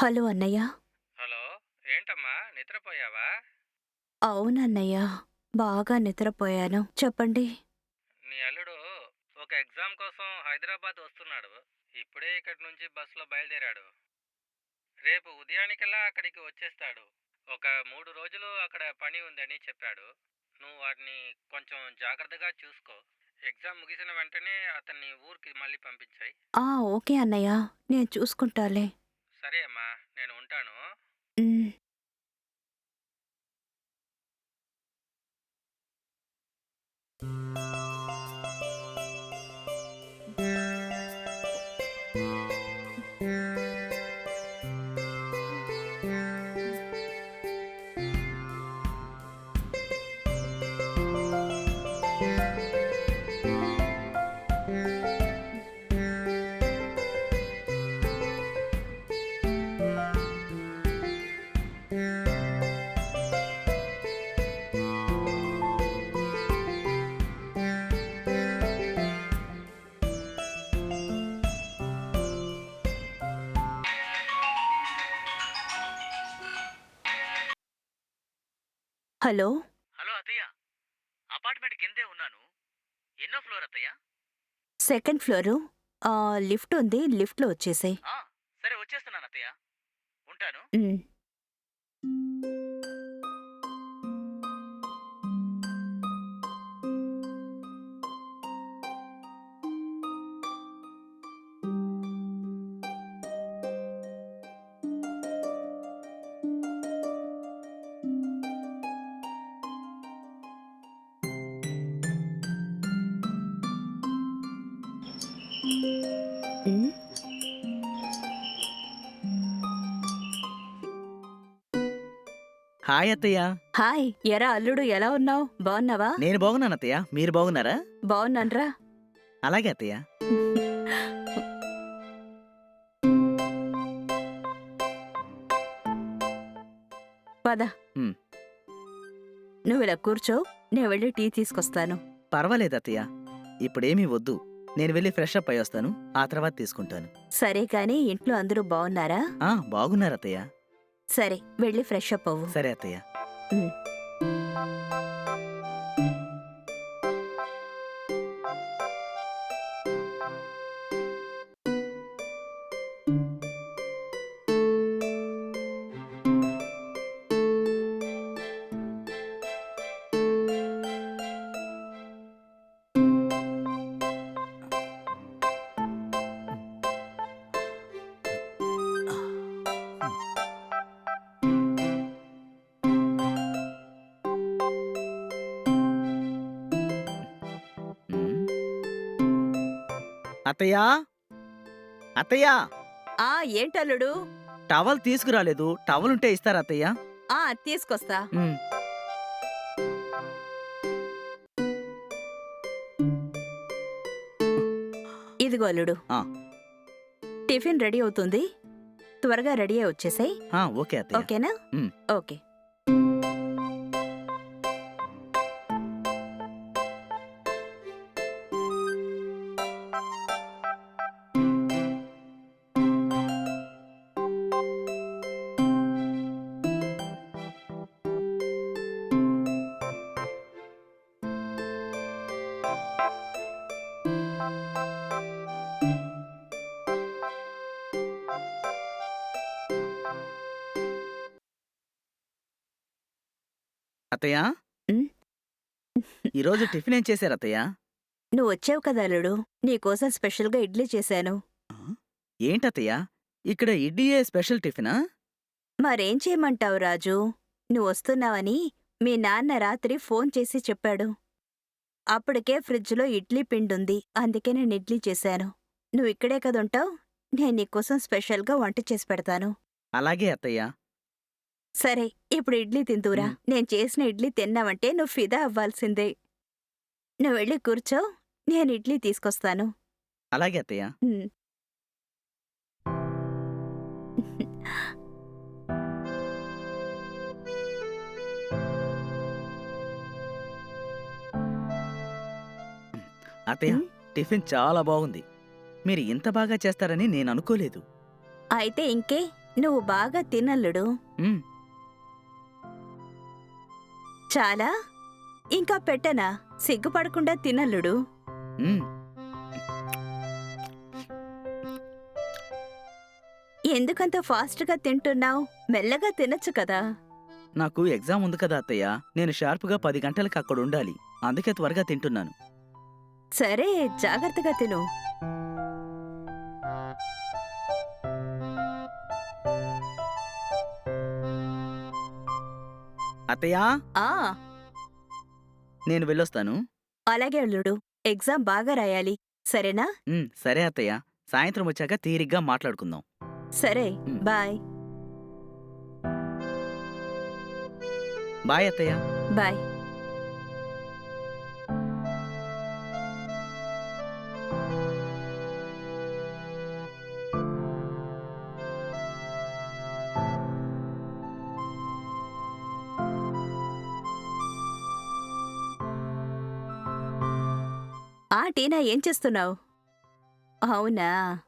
Hello అన్నయ్య. Hello ఏంటమ్మా నిద్రపోయావా? అవునన్నయ్య బాగా నిద్రపోయాను. చెప్పండి. నీ అల్లుడు ఒక ఎగ్జామ్ కోసం హైదరాబాద్ వస్తున్నాడు. ఇప్పుడే ఇక్కడి నుంచి బస్సులో బయలుదేరాడు. రేపు ఉదయానికల్లా అక్కడికి వచ్చేస్తాడు. ఒక మూడు రోజులు అక్కడ పని ఉందని చెప్పాడు. నువ్వు వాటిని కొంచెం జాగ్రత్తగా చూసుకో. ఎగ్జామ్ ముగిసిన వెంటనే అతన్ని ఊరికి మళ్ళీ పంపించాయి. ఓకే అన్నయ్య నేను చూసుకుంటాలే. సరే అమ్మా నేను ఉంటాను. హలో? హలో అత్తయ్య. అపార్ట్మెంట్ కిందే ఉన్నాను. ఎన్నో ఫ్లోర్ అత్తయ్య? Second floor. ఆ, లిఫ్ట్ ఉంది లిఫ్ట్లో వచ్చేసాయి. ఆ, సరే వచ్చేస్తున్నాను అత్తయ్య. ఉంటాను. హాయ్ అత్తయ్య. హాయ్ ఎరా అల్లుడు ఎలా ఉన్నావు? బాగున్నావా? నేను బాగున్నాను అత్తయ్య. మీరు బాగున్నారా? బాగున్నాన్రా. అలాగే అత్తయ్య. పద. ఉమ్. నువ్వు ఇలా కూర్చో నేను వెళ్ళి టీ తీసుకొస్తాను. పర్వాలేదు అత్తయ్య. ఇప్పుడేమీ వద్దు. నేను వెళ్ళి ఫ్రెష్ అప్ అయి వస్తాను. ఆ తర్వాత తీసుకుంటాను. సరే కానీ ఇంట్లో అందరూ బాగున్నారా? ఆ బాగున్నారు అత్తయ్య. సరే వెళ్ళి ఫ్రెష్ అప్ అవ్వు. సరే అత్తయ్య. అత్తయ్య? అత్తయ్య! ఆ ఏంటల్లుడు? టవల్ తీసుకురాలేదు. టవల్ ఉంటే ఇస్తారా అత్తయ్య. ఆ తీసుకొస్తా. ఇదిగో అల్లుడు. ఆ. టిఫిన్ రెడీ అవుతుంది. త్వరగా రెడీ అయి వచ్చేసాయి. ఓకే అత్తయ్య. ఓకేనా? ఉమ్. ఓకే. అత్తయ్య? ఉమ్. ఈరోజు టిఫిన్ ఏం చేశారు అత్తయ్య? నువ్వు వచ్చావు కదా అల్లుడు. నీకోసం స్పెషల్గా ఇడ్లీ చేశాను. ఆ? ఏంటత్తయ్య ఇక్కడ ఇడ్లీయే స్పెషల్ టిఫినా? మరేం చేయమంటావు రాజు? నువ్వు వస్తున్నావని మీ నాన్న రాత్రి ఫోన్ చేసి చెప్పాడు. అప్పటికే ఫ్రిడ్జ్లో ఇడ్లీ పిండుంది అందుకే నేను ఇడ్లీ చేశాను. నువ్వు ఇక్కడే కదుంటావు నేను నీకోసం స్పెషల్గా వంట చేసి పెడతాను. అలాగే అత్తయ్య. సరే ఇప్పుడు ఇడ్లీ తిందురా. నేను చేసిన ఇడ్లీ తిన్నావంటే నువ్వు ఫిదా అవ్వాల్సిందే నువ్వు వెళ్ళి కూర్చో నేను ఇడ్లీ తీసుకొస్తాను అలాగే అత్తయ్య. అత్తయ్య ఉమ్. టిఫిన్ చాలా బాగుంది మీరు ఇంత బాగా చేస్తారని నేను అనుకోలేదు అయితే ఇంకే నువ్వు బాగా తినల్లుడు మ్మ్. చాలా? ఇంకా పెట్టనా? సిగ్గుపడకుండా తినల్లుడు. ఎందుకంత ఫాస్ట్గా తింటున్నావు? మెల్లగా తినొచ్చు కదా. నాకు ఎగ్జామ్ ఉంది కదా అత్తయ్య. నేను షార్ప్గా పది గంటలకు అక్కడ ఉండాలి. అందుకే త్వరగా తింటున్నాను. సరే జాగ్రత్తగా తిను. అత్తయ్య? ఆ. నేను వెళ్ళొస్తాను. అలాగే అల్లుడు ఎగ్జామ్ బాగా రాయాలి. సరేనా? సరే అత్తయ్య. సాయంత్రం వచ్చాక తీరిగ్గా మాట్లాడుకుందాం. సరే. బాయ్. బాయ్ అత్తయ్య. బాయ్. ఆ ఏం చేస్తున్నావు? అవునా?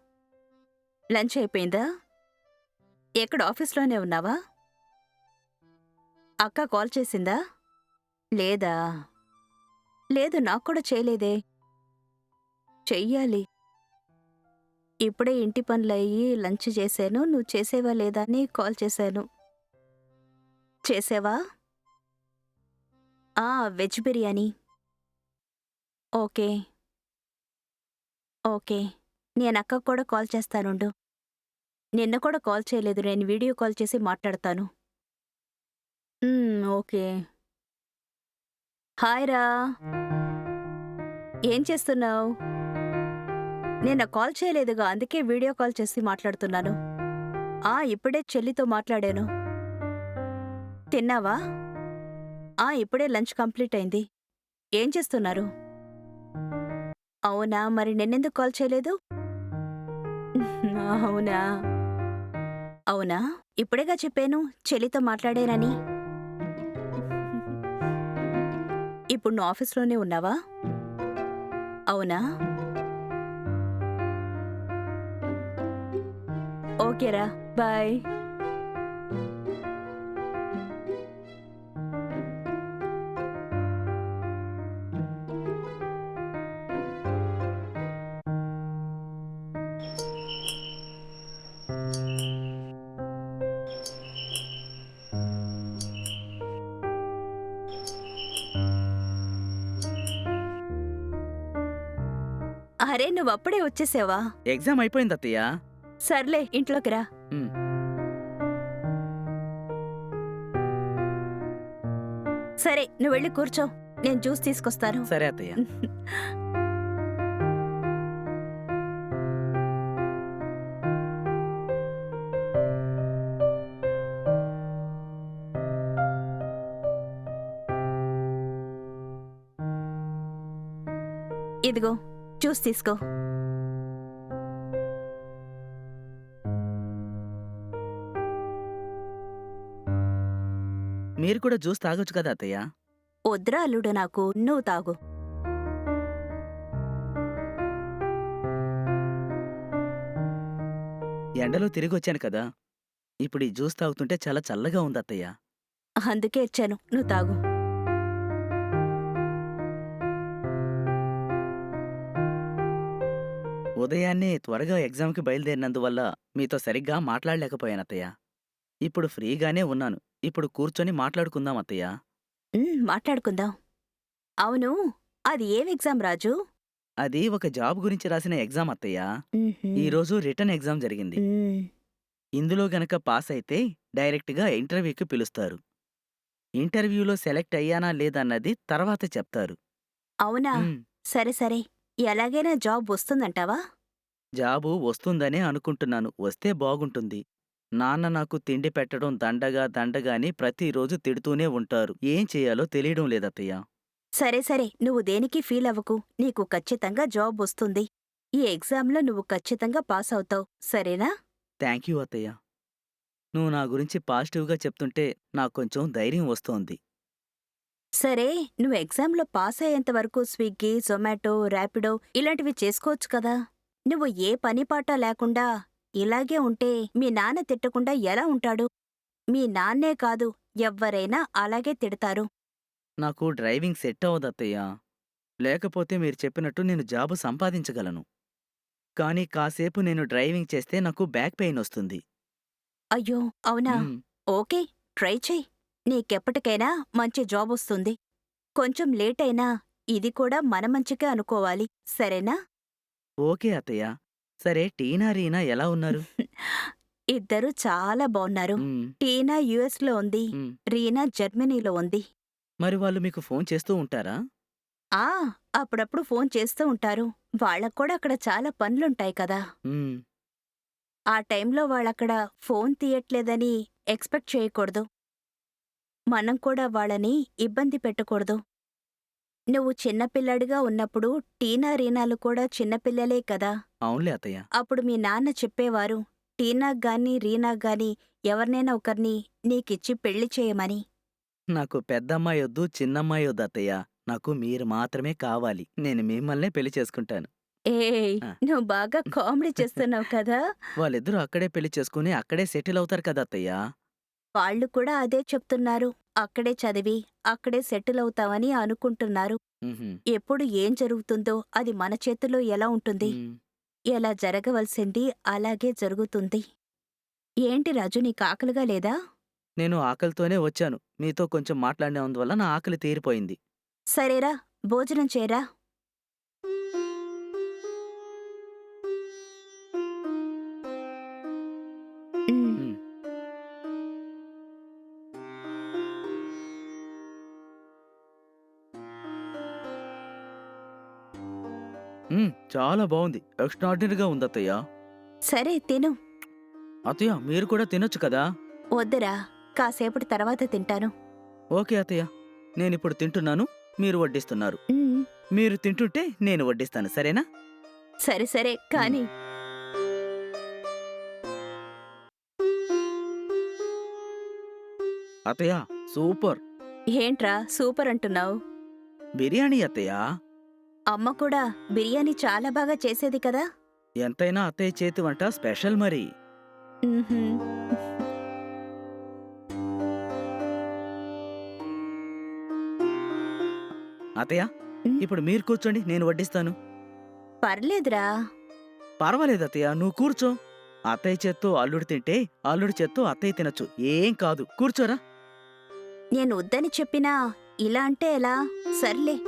లంచ్ అయిపోయిందా? ఎక్కడ ఆఫీస్లోనే ఉన్నావా? అక్క కాల్ చేసిందా? లేదా? లేదు నాకు కూడా చేయలేదే. చెయ్యాలి. ఇప్పుడే ఇంటి పనులయ్యి లంచ్ చేశాను నువ్వు చేసేవా లేదా అని కాల్ చేశాను. చేసావా? ఆ వెజ్ బిర్యానీ. ఓకే. ఓకే. నేను అక్కకు కూడా కాల్ చేస్తానుండు నిన్న కూడా కాల్ చేయలేదు. నేను వీడియో కాల్ చేసి మాట్లాడతాను. ఓకే. హాయ్ రా. ఏం చేస్తున్నావు? నిన్న కాల్ చేయలేదుగా అందుకే వీడియో కాల్ చేసి మాట్లాడుతున్నాను. ఆ ఇప్పుడే చెల్లితో మాట్లాడాను. తిన్నావా? ఆ ఇప్పుడే లంచ్ కంప్లీట్ అయింది. ఏం చేస్తున్నారు? అవునా? మరి నిన్నెందుకు కాల్ చేయలేదు? అవునా? అవునా? ఇప్పుడేగా చెప్పాను చెల్లితో మాట్లాడానని. ఇప్పుడు నువ్వు ఆఫీస్లోనే ఉన్నావా? అవునా? ఓకేరా బాయ్. వచ్చేసావా? ఎగ్జామ్ అయిపోయింది అత్తయ్య. సర్లే ఇంట్లోకి రా. సరే నువ్వు వెళ్ళి కూర్చో. నేను జ్యూస్ తీసుకొస్తాను. సరే అత్తయ్య. ఇదిగో జ్యూస్ తీసుకో. మీరు కూడా జ్యూస్ తాగొచ్చు కదా అత్తయ్య? వద్దురా అల్లుడు నాకు నువ్వు తాగు. ఎండలో తిరిగి వచ్చాను కదా. ఇప్పుడు ఈ జ్యూస్ తాగుతుంటే చాలా చల్లగా ఉంది అత్తయ్య. అందుకే ఇచ్చాను. నువ్వు తాగు. ఉదయాన్నే త్వరగా ఎగ్జామ్కి బయలుదేరినందువల్ల మీతో సరిగ్గా మాట్లాడలేకపోయాను అత్తయ్య. ఇప్పుడు ఫ్రీగానే ఉన్నాను. ఇప్పుడు కూర్చొని మాట్లాడుకుందాం అత్తయ్య. ఉమ్, మాట్లాడుకుందాం. అవును అది ఏం ఎగ్జామ్ రాజు? అది ఒక జాబ్ గురించి రాసిన ఎగ్జామ్ అత్తయ్య. ఈరోజు రిటర్న్ ఎగ్జామ్ జరిగింది. ఉమ్, ఇందులో గనక పాస్ అయితే డైరెక్ట్గా ఇంటర్వ్యూకి పిలుస్తారు. ఇంటర్వ్యూలో సెలెక్ట్ అయ్యానా లేదన్నది తర్వాత చెప్తారు. అవునా? సరే సరే. ఎలాగైనా జాబ్ వస్తుందంటావా? జాబు వస్తుందనే అనుకుంటున్నాను. వస్తే బాగుంటుంది. నాన్న నాకు తిండి పెట్టడం దండగా దండగా అని ప్రతిరోజు తిడుతూనే ఉంటారు. ఏం చేయాలో తెలియడం లేదత్తయ్య. సరే సరే నువ్వు దేనికి ఫీల్ అవ్వకు? నీకు ఖచ్చితంగా జాబ్ వస్తుంది. ఈ ఎగ్జామ్లో నువ్వు ఖచ్చితంగా పాస్ అవుతావు. సరేనా? థ్యాంక్ యూ అత్తయ్య. నువ్వు నా గురించి పాజిటివ్గా చెప్తుంటే నాకు కొంచెం ధైర్యం వస్తోంది. సరే నువ్వు ఎగ్జామ్లో పాస్ అయ్యేంత వరకు స్విగ్గీ జొమాటో ర్యాపిడో ఇలాంటివి చేసుకోవచ్చు కదా. నువ్వు ఏ పని పాట లేకుండా ఇలాగే ఉంటే మీ నాన్న తిట్టకుండా ఎలా ఉంటాడు? మీ నాన్నే కాదు ఎవ్వరైనా అలాగే తిడతారు. నాకు డ్రైవింగ్ సెట్ అవ్వదు అత్తయ్య లేకపోతే మీరు చెప్పినట్టు నేను జాబు సంపాదించగలను. కానీ కాసేపు నేను డ్రైవింగ్ చేస్తే నాకు బ్యాక్ పెయిన్ వస్తుంది. అయ్యో అవునా? మ్, ఓకే ట్రై చెయ్. నీకెప్పటికైనా మంచి జాబ్ వస్తుంది. కొంచెం లేట్ అయినా ఇది కూడా మన మంచికే అనుకోవాలి. సరేనా? ఓకే అత్తయ్య. సరే టీనా రీనా ఎలా ఉన్నారు? ఇద్దరు చాలా బాగున్నారు టీనా యుఎస్లో ఉంది. రీనా జర్మనీలో ఉంది. మరి వాళ్ళు మీకు ఫోన్ చేస్తూ ఉంటారా? ఆ అప్పుడప్పుడు ఫోన్ చేస్తూ ఉంటారు. వాళ్ళకు కూడా అక్కడ చాలా పనులుంటాయి కదా. ఆ టైంలో వాళ్ళక్కడ ఫోన్ తీయట్లేదని ఎక్స్పెక్ట్ చేయకూడదు. మనం కూడా వాళ్ళని ఇబ్బంది పెట్టకూడదు. నువ్వు చిన్నపిల్లాడిగా ఉన్నప్పుడు టీనా రీనాలు కూడా చిన్నపిల్లలే కదా? అవునులే అత్తయ్య. అప్పుడు మీ నాన్న చెప్పేవారు టీనాక్ గాని రీనాక్ గాని ఎవరినైనా ఒకరిని నీకిచ్చి పెళ్ళి చేయమని. నాకు పెద్దమ్మాయి వద్దు చిన్నమ్మాయి వద్దు అత్తయ్య. నాకు మీరు మాత్రమే కావాలి. నేను మిమ్మల్నే పెళ్ళి చేసుకుంటాను. ఏయ్ ఆ. నువ్వు బాగా కామెడీ చేస్తున్నావు కదా? వాళ్ళిద్దరూ అక్కడే పెళ్ళి చేసుకుని అక్కడే సెటిల్ అవుతారు కదా అత్తయ్య? వాళ్ళు కూడా అదే చెప్తున్నారు. అక్కడే చదివి అక్కడే సెటిల్ అవుతామని అనుకుంటున్నారు. ఎప్పుడు ఏం జరుగుతుందో అది మన చేతిలో ఎలా ఉంటుంది? ఎలా జరగవలసింది? అలాగే జరుగుతుంది. ఏంటి రాజు నీకు ఆకలిగా లేదా? నేను ఆకలితోనే వచ్చాను. మీతో కొంచెం మాట్లాడినందువల్ల నా ఆకలి తీరిపోయింది. సరేరా భోజనం చేరా చాలా బాగుంది. ఎక్స్ట్రాడినరీగా ఉంది అత్తయ్య సరే తిను. అత్తయ్య మీరు కూడా తినొచ్చు కదా? వద్దురా కాసేపటి తర్వాత తింటాను. ఓకే అత్తయ్య. నేనిప్పుడు తింటున్నాను మీరు వడ్డిస్తున్నారు. ఉమ్, మీరు తింటుంటే నేను వడ్డిస్తాను సరేనా? సరే సరే కాని. అత్తయ్య సూపర్. ఏంట్రా సూపర్ అంటున్నావు. బిర్యానీ అత్తయ్య. అమ్మ కూడా బిర్యానీ చాలా బాగా చేసేది కదా? ఎంతైనా అత్తయ్య చేతి వంట స్పెషల్ మరి. ఉహుం. అత్తయ్య ఉమ్. ఇప్పుడు మీరు కూర్చోండి నేను వడ్డిస్తాను. పర్లేదురా. పర్వాలేదు అత్తయ్య నువ్వు కూర్చో. అత్తయ్య చేత్తో అల్లుడు తింటే అల్లుడి చేత్తో అత్తయ్య తినొచ్చు. ఏం కాదు. కూర్చోరా. నేను వద్దని చెప్పినా ఇలా అంటే ఎలా? సర్లే.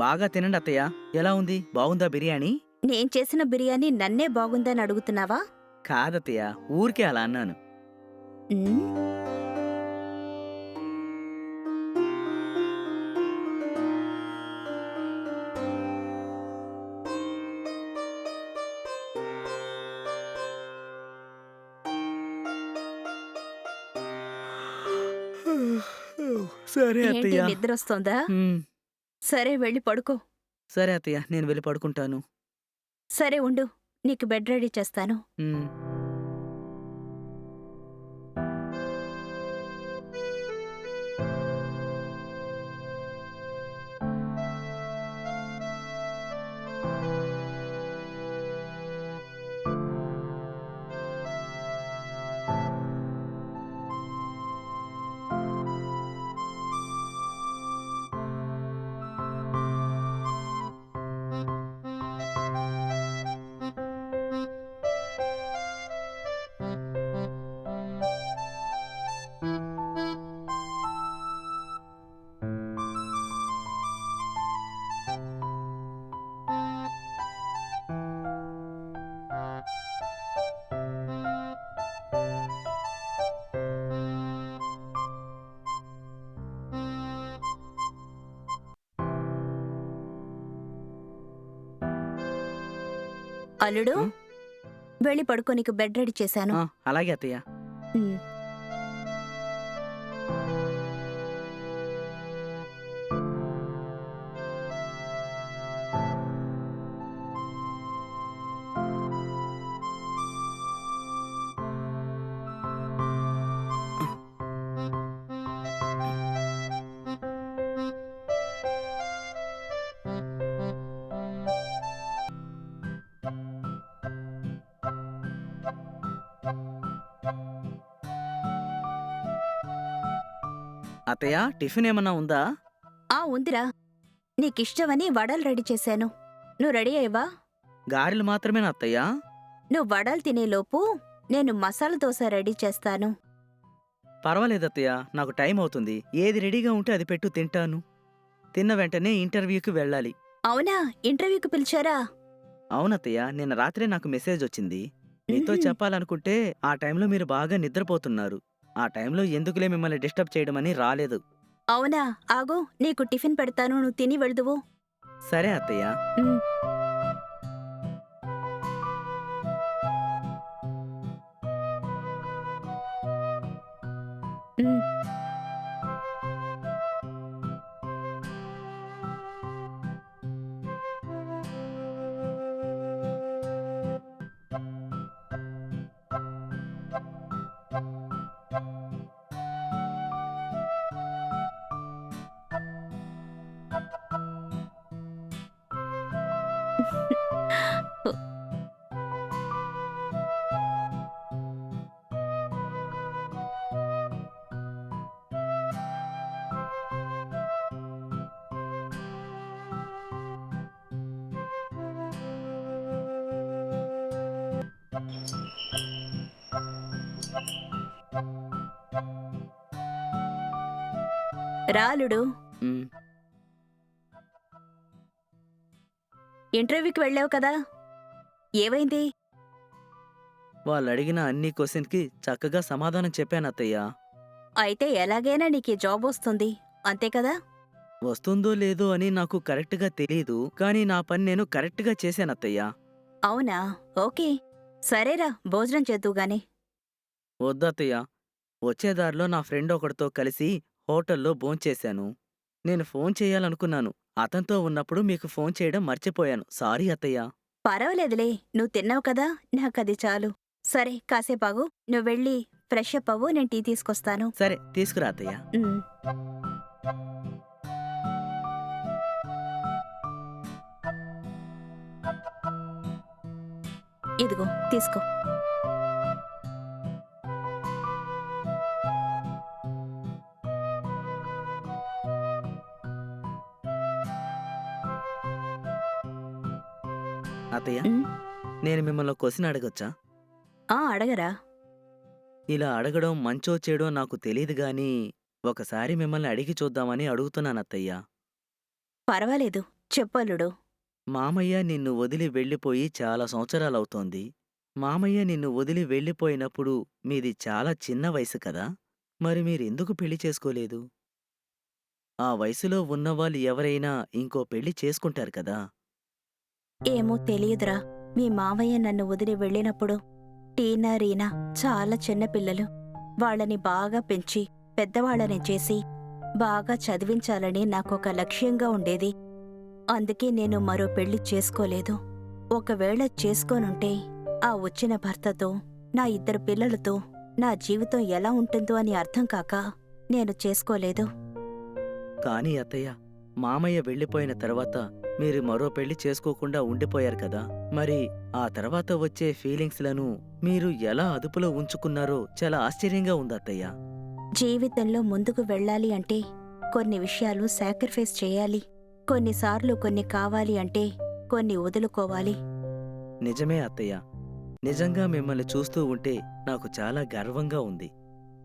బాగా తినండి అత్తయ్య. ఎలా ఉంది? బాగుందా బిర్యానీ? నేను చేసిన బిర్యానీ నన్నే బాగుందని అడుగుతున్నావా? కాదత్తయ్య ఊరికే అలా అన్నాను. ఉమ్, సరే ఏంటి అత్తయ్య. నిద్ర వస్తోందా? హ్మ్, సరే వెళ్ళి పడుకో. సరే అత్తయ్య నేను వెళ్ళి పడుకుంటాను. సరే ఉండు. నీకు బెడ్ రెడీ చేస్తాను. అల్లుడు. వెళ్ళి పడుకో నీకు బెడ్ రెడీ చేశాను. అలాగే అత్తయ్య. అత్తయ్య టిఫిన్ ఏమన్నా ఉందా? ఆ ఉందిరా. నీకిష్టమని వడలు రెడీ చేశాను. నువ్వు రెడీ అయ్యవా? గారెలు మాత్రమేనా అత్తయ్య? నువ్వు వడలు తినేలోపు నేను మసాలా దోశ రెడీ చేస్తాను. పర్వాలేదు అత్తయ్య నాకు టైం అవుతుంది. ఏది రెడీగా ఉంటే అది పెట్టు తింటాను. తిన్న వెంటనే ఇంటర్వ్యూకి వెళ్ళాలి. అవునా? ఇంటర్వ్యూకి పిలిచారా? అవునత్తయ్య నిన్న రాత్రే నాకు మెసేజ్ వచ్చింది. మీతో. చెప్పాలనుకుంటే ఆ టైంలో మీరు బాగా నిద్రపోతున్నారు. ఆ టైంలో ఎందుకులే మిమ్మల్ని డిస్టర్బ్ చేయడమని రాలేదు. అవునా? ఆగు నీకు టిఫిన్ పెడతాను నువ్వు తిని వెళ్దువు. సరే అత్తయ్య. ఉమ్. రాలుడు ఇంటర్వ్యూకి వెళ్ళావు కదా? ఏమైంది? వాళ్ళు అడిగిన అన్ని క్వశ్చన్కి చక్కగా సమాధానం చెప్పాను అత్తయ్య. అయితే ఎలాగైనా నీకు ఈ జాబ్ వస్తుంది అంతే కదా? వస్తుందో లేదో అని నాకు కరెక్ట్గా తెలియదు కానీ నా పని నేను కరెక్ట్గా చేశాను అత్తయ్య. అవునా? ఓకే. సరేరా భోజనం చేద్దువు గాని. వద్దత్తయ్య వచ్చే దారిలో నా ఫ్రెండ్ ఒకడితో కలిసి హోటల్లో భోంచేశాను. నేను ఫోన్ చేయాలనుకున్నాను అతనితో ఉన్నప్పుడు మీకు ఫోన్ చేయడం మర్చిపోయాను. సారీ అత్తయ్య. పర్వాలేదులే నువ్వు తిన్నావు కదా నాకది చాలు. సరే కాసేపాగు నువ్వు వెళ్ళి ఫ్రెష్ అప్ అవ్వు నేను టీ తీసుకొస్తాను. సరే తీసుకురా అత్తయ్య. ఉమ్. ఇదిగో తీసుకో. నేను మిమ్మల్ని క్వశ్చన్ అడగొచ్చా? ఆ అడగరా. ఇలా అడగడం మంచో చెడో నాకు తెలియదు గాని ఒకసారి మిమ్మల్ని అడిగి చూద్దామని అడుగుతున్నాను అత్తయ్య. పర్వాలేదు చెప్పలుడు మామయ్య నిన్ను వదిలి వెళ్ళిపోయి చాలా సంవత్సరాలవుతోంది. మామయ్య నిన్ను వదిలి వెళ్ళిపోయినప్పుడు మీది చాలా చిన్న వయసు కదా మరి మీరెందుకు పెళ్ళి చేసుకోలేదు? ఆ వయసులో ఉన్నవాళ్ళు ఎవరైనా ఇంకో పెళ్ళి చేసుకుంటారు కదా? ఏమో తెలియదురా. మీ మావయ్య నన్ను వదిలి వెళ్ళినప్పుడు టీనా రీనా చాలా చిన్నపిల్లలు వాళ్ళని బాగా పెంచి పెద్దవాళ్ళని చేసి బాగా చదివించాలని నాకొక లక్ష్యంగా ఉండేది. అందుకే నేను మరో పెళ్ళి చేసుకోలేదు. ఒకవేళ చేసుకోనుంటే ఆ వచ్చిన భర్తతో నా ఇద్దరు పిల్లలతో నా జీవితం ఎలా ఉంటుందో అని అర్థం కాక నేను చేసుకోలేదు. కానీ అత్తయ్య మామయ్య వెళ్ళిపోయిన తర్వాత మీరు మరో పెళ్ళి చేసుకోకుండా ఉండిపోయారు కదా. మరి ఆ తర్వాత వచ్చే ఫీలింగ్స్లను మీరు ఎలా అదుపులో ఉంచుకున్నారో చాలా ఆశ్చర్యంగా ఉంది అత్తయ్య. జీవితంలో ముందుకు వెళ్ళాలి అంటే కొన్ని విషయాలు సాక్రిఫైస్ చేయాలి. కొన్నిసార్లు కొన్ని కావాలి అంటే కొన్ని వదులుకోవాలి. నిజమే అత్తయ్య. నిజంగా మిమ్మల్ని చూస్తూ ఉంటే నాకు చాలా గర్వంగా ఉంది.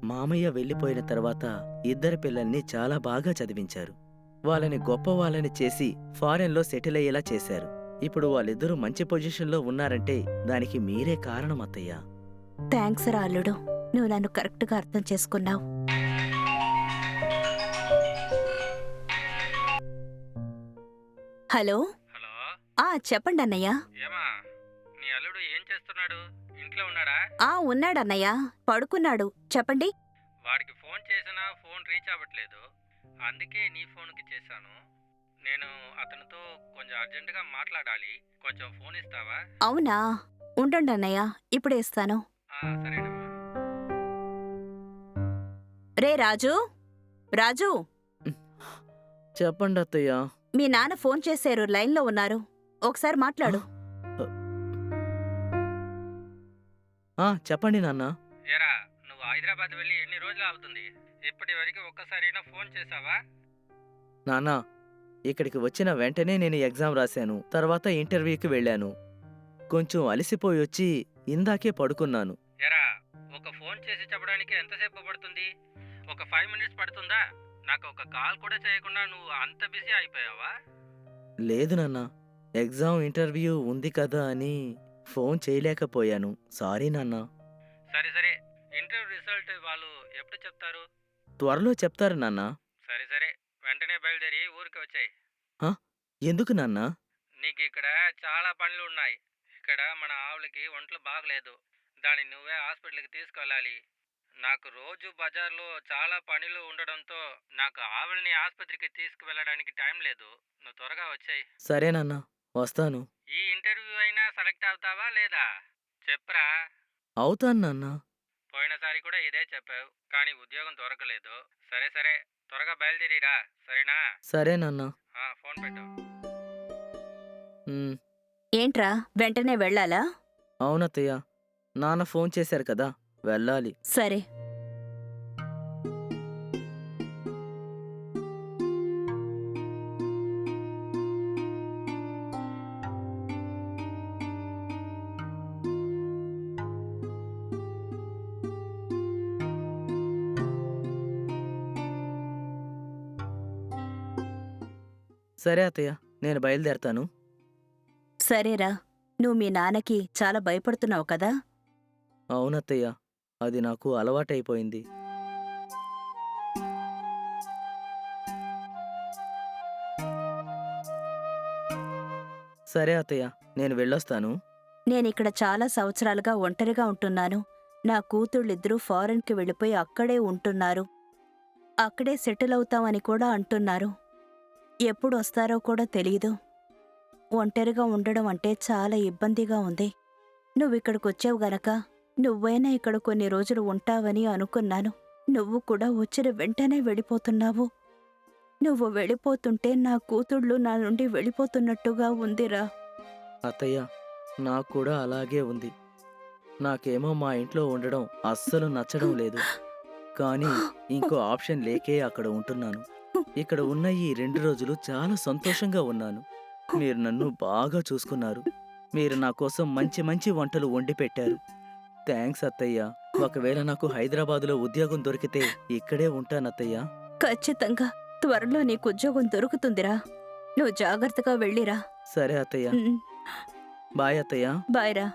మామయ్య వెళ్ళిపోయిన తర్వాత ఇద్దరి పిల్లల్ని చాలా బాగా చదివించారు. వాళ్ళని గొప్ప వాళ్ళని చేసి ఫారెన్లో సెటిల్ అయ్యేలా చేశారు. ఇప్పుడు వాళ్ళిద్దరూ మంచి పొజిషన్లో ఉన్నారంటే దానికి మీరే కారణం అత్తయ్య. థ్యాంక్స్ రా అల్లుడు. నువ్వు నన్ను కరెక్ట్గా అర్థం చేసుకున్నావు. హలో? హలో? ఆ చెప్పండి అన్నయ్య. ఏమా? నీ అల్లుడు ఏం చేస్తున్నాడు? ఇంట్లో ఉన్నాడా? ఆ ఉన్నాడన్నయ్య. పడుకున్నాడు. చెప్పండి. వాడికి ఫోన్ చేసినా ఫోన్ రీచ్ అవ్వట్లేదు. అందుకే నీ ఫోన్కి చేశాను. నేను అతనితో కొంచెం అర్జెంటుగా మాట్లాడాలి. కొంచెం ఫోన్ ఇస్తావా? అవునా? ఉండండి అన్నయ్య ఇప్పుడే ఇస్తాను. ఆ, సరేనమ్మా. రే రాజు? రాజు? చెప్పండి అత్తయ్య. మీ నాన్న ఫోన్ చేశారు లైన్లో ఉన్నారు. ఒకసారి మాట్లాడు. ఆ చెప్పండి నాన్న. ఏరా నువ్వు హైదరాబాద్ వెళ్ళి ఎన్ని రోజులు అవుతుంది ఇప్పటి వరకు ఒక్కసారైనా ఫోన్ చేసావా నాన్నా ఇక్కడికి వచ్చిన వెంటనే నేను ఎగ్జామ్ రాశాను తర్వాత ఇంటర్వ్యూకి వెళ్ళాను. కొంచెం అలసిపోయి వచ్చి ఇందాకే పడుకున్నాను. ఎరా ఒక ఫోన్ చేసి చెప్పడానికి ఎంతసేపు పడుతుంది? ఒక ఫైవ్ మినిట్స్ పడుతుందా? నాకు ఒక కాల్ కూడా చేయకుండా నువ్వు అంత బిజీ అయిపోయావా? లేదు నాన్న ఎగ్జామ్ ఇంటర్వ్యూ ఉంది కదా అని ఫోన్ చేయలేకపోయాను. సారీ నాన్న. సరే సరే. ఇంటర్వ్యూ రిజల్ట్ వాళ్ళు ఎప్పుడు చెప్తారు? త్వరలో చెప్తారు నాన్న. సరే సరే. వెంటనే బయలుదేరి ఊరికి వచ్చాయి. ఎందుకు నాన్న? నీకు ఇక్కడ చాలా పనులు ఉన్నాయి. ఇక్కడ మన ఆవులకి ఒంట్లో బాగలేదు. దాన్ని నువ్వే హాస్పిటల్కి తీసుకెళ్ళాలి. నాకు రోజు బజార్లో చాలా పనులు ఉండడంతో నాకు ఆవుల్ని ఆసుపత్రికి తీసుకువెళ్ళడానికి టైం లేదు. నువ్వు త్వరగా వచ్చాయి. సరే నాన్న వస్తాను. ఈ ఇంటర్వ్యూ అయినా సెలెక్ట్ అవుతావా లేదా? చెప్పరా. అవుతాను నాన్న. పోయినసారి కూడా ఇదే చెప్పావు కానీ ఉద్యోగం దొరకలేదు. సరే సరే త్వరగా బయలుదేరిరా సరేనా? సరే నాన్న. ఆ, ఫోన్ పెట్టు. ఉమ్, ఏంట్రా వెంటనే వెళ్ళాలా? అవునత్తయ్య నాన్న ఫోన్ చేశారు కదా వెళ్ళాలి. సరే. సరే అత్తయ్య నేను బయలుదేరతాను. సరేరా నువ్వు మీ నాన్నకి చాలా భయపడుతున్నావు కదా? అవునత్తయ్య అది నాకు అలవాటైపోయింది. సరే అత్తయ్య నేను వెళ్ళొస్తాను. నేనిక్కడ చాలా సంవత్సరాలుగా ఒంటరిగా ఉంటున్నాను. నా కూతుళ్ళిద్దరూ ఫారెన్కి వెళ్ళిపోయి అక్కడే ఉంటున్నారు. అక్కడే సెటిల్ అవుతామని కూడా అంటున్నారు. ఎప్పుడు వస్తారో కూడా తెలీదు. ఒంటరిగా ఉండడం అంటే చాలా ఇబ్బందిగా ఉంది. నువ్విక్కడికొచ్చావు గనక నువ్వైనా ఇక్కడ కొన్ని రోజులు ఉంటావని అనుకున్నాను. నువ్వు కూడా వచ్చిన వెంటనే వెళ్ళిపోతున్నావు. నువ్వు వెళ్ళిపోతుంటే నా కూతుళ్ళు నా నుండి వెళ్ళిపోతున్నట్టుగా ఉందిరా. అత్తయ్య నాకు కూడా అలాగే ఉంది. నాకేమో మా ఇంట్లో ఉండడం అస్సలు నచ్చడం లేదు. కానీ ఇంకో ఆప్షన్ లేకే అక్కడ ఉంటున్నాను. ఇక్కడ ఉన్న ఈ రెండు రోజులు చాలా సంతోషంగా ఉన్నాను. మీరు నన్ను బాగా చూసుకున్నారు. మీరు నా కోసం మంచి మంచి వంటలు వండి పెట్టారు. థ్యాంక్స్ అత్తయ్య. ఒకవేళ నాకు హైదరాబాదులో ఉద్యోగం దొరికితే ఇక్కడే ఉంటాను అత్తయ్య. ఖచ్చితంగా. త్వరలో నీకు ఉద్యోగం దొరుకుతుందిరా. నువ్వు జాగ్రత్తగా వెళ్ళిరా. సరే అత్తయ్య. బాయ్ అత్తయ్య. బాయ్ రా